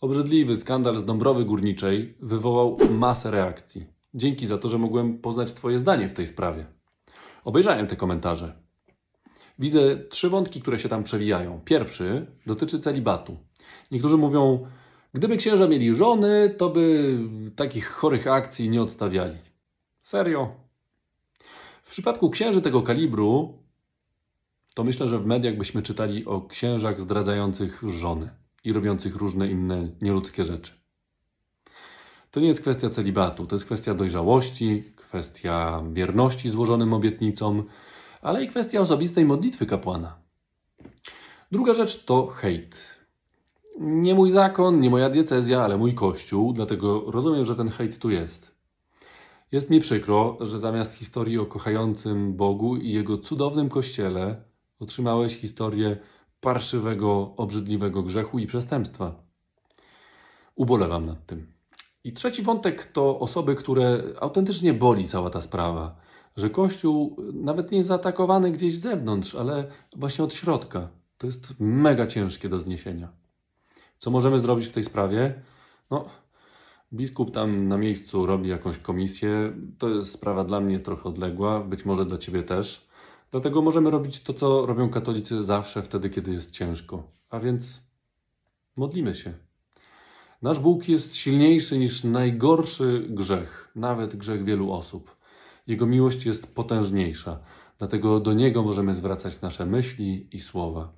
Obrzydliwy skandal z Dąbrowy Górniczej wywołał masę reakcji. Dzięki za to, że mogłem poznać Twoje zdanie w tej sprawie. Obejrzałem te komentarze. Widzę trzy wątki, które się tam przewijają. Pierwszy dotyczy celibatu. Niektórzy mówią, gdyby księża mieli żony, to by takich chorych akcji nie odstawiali. Serio? W przypadku księży tego kalibru, to myślę, że w mediach byśmy czytali o księżach zdradzających żony i robiących różne inne nieludzkie rzeczy. To nie jest kwestia celibatu, to jest kwestia dojrzałości, kwestia wierności złożonym obietnicom, ale i kwestia osobistej modlitwy kapłana. Druga rzecz to hejt. Nie mój zakon, nie moja diecezja, ale mój kościół, dlatego rozumiem, że ten hejt tu jest. Jest mi przykro, że zamiast historii o kochającym Bogu i jego cudownym kościele otrzymałeś historię parszywego, obrzydliwego grzechu i przestępstwa. Ubolewam nad tym. I trzeci wątek to osoby, które autentycznie boli cała ta sprawa. Że Kościół nawet nie jest zaatakowany gdzieś z zewnątrz, ale właśnie od środka. To jest mega ciężkie do zniesienia. Co możemy zrobić w tej sprawie? No, biskup tam na miejscu robi jakąś komisję. To jest sprawa dla mnie trochę odległa, być może dla ciebie też. Dlatego możemy robić to, co robią katolicy zawsze wtedy, kiedy jest ciężko. A więc modlimy się. Nasz Bóg jest silniejszy niż najgorszy grzech, nawet grzech wielu osób. Jego miłość jest potężniejsza, dlatego do Niego możemy zwracać nasze myśli i słowa.